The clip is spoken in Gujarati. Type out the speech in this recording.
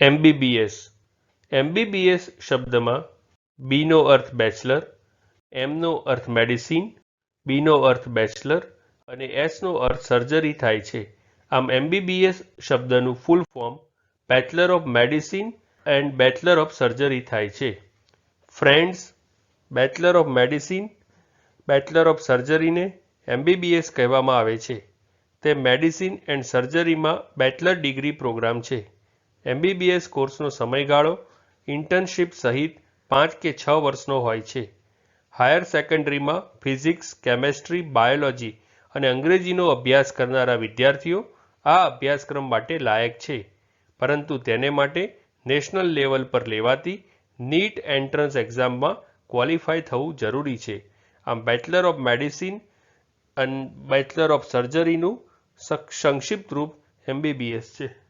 એમબીબીએસ એમબીબીએસ શબ્દમાં બીનો અર્થ બેચલર એમનો અર્થ મેડિસિન બીનો અર્થ બેચલર અને એસનો અર્થ સર્જરી થાય છે. આમ એમબીબીએસ શબ્દનું full form bachelor of medicine and bachelor of surgery થાય છે. Friends, bachelor of medicine, bachelor of સર્જરીને MBBS કહેવામાં આવે છે. તે મેડિસિન એન્ડ સર્જરીમાં બેચલર ડિગ્રી પ્રોગ્રામ છે. એમબીબીએસ કોર્સનો સમયગાળો ઇન્ટર્નશીપ સહિત પાંચ કે છ વર્ષનો હોય છે. હાયર સેકન્ડરીમાં ફિઝિક્સ કેમેસ્ટ્રી બાયોલોજી અને અંગ્રેજીનો અભ્યાસ કરનારા વિદ્યાર્થીઓ આ અભ્યાસક્રમ માટે લાયક છે. પરંતુ તેને માટે નેશનલ લેવલ પર લેવાતી નીટ એન્ટ્રન્સ એક્ઝામમાં ક્વોલિફાય થવું જરૂરી છે. આમ બેચલર ઓફ મેડિસિન અને બેચલર ઓફ સર્જરીનું સંક્ષિપ્ત રૂપ એમબીબીએસ છે.